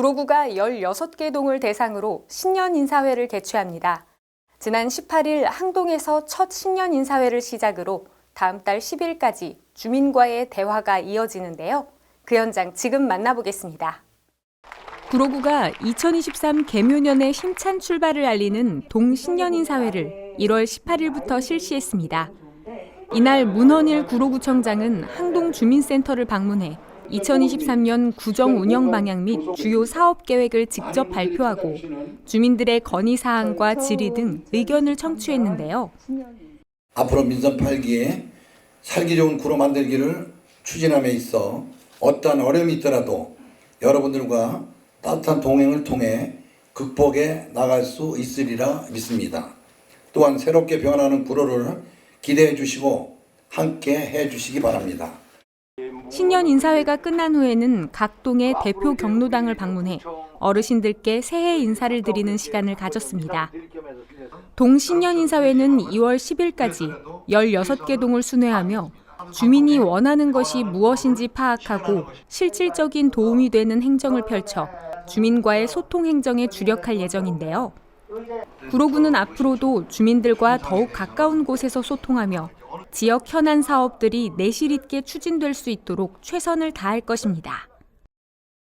구로구가 16개 동을 대상으로 신년 인사회를 개최합니다. 지난 18일 항동에서 첫 신년 인사회를 시작으로 다음 달 10일까지 주민과의 대화가 이어지는데요. 그 현장 지금 만나보겠습니다. 구로구가 2023 개묘년의 힘찬 출발을 알리는 동신년인 사회를 1월 18일부터 실시했습니다. 이날 문헌일 구로구청장은 항동 주민센터를 방문해 2023년 구정 운영 방향 및 주요 사업 계획을 직접 발표하고 주민들의 건의 사항과 질의 등 의견을 청취했는데요. 앞으로 민선 8기에 살기 좋은 구로 만들기를 추진함에 있어 어떠한 어려움이 있더라도 여러분들과 따뜻한 동행을 통해 극복해 나갈 수 있으리라 믿습니다. 또한 새롭게 변하는 구로를 기대해 주시고 함께 해 주시기 바랍니다. 신년 인사회가 끝난 후에는 각 동의 대표 경로당을 방문해 어르신들께 새해 인사를 드리는 시간을 가졌습니다. 동신년 인사회는 2월 10일까지 16개 동을 순회하며 주민이 원하는 것이 무엇인지 파악하고 실질적인 도움이 되는 행정을 펼쳐 주민과의 소통 행정에 주력할 예정인데요. 구로구는 앞으로도 주민들과 더욱 가까운 곳에서 소통하며 지역 현안 사업들이 내실 있게 추진될 수 있도록 최선을 다할 것입니다.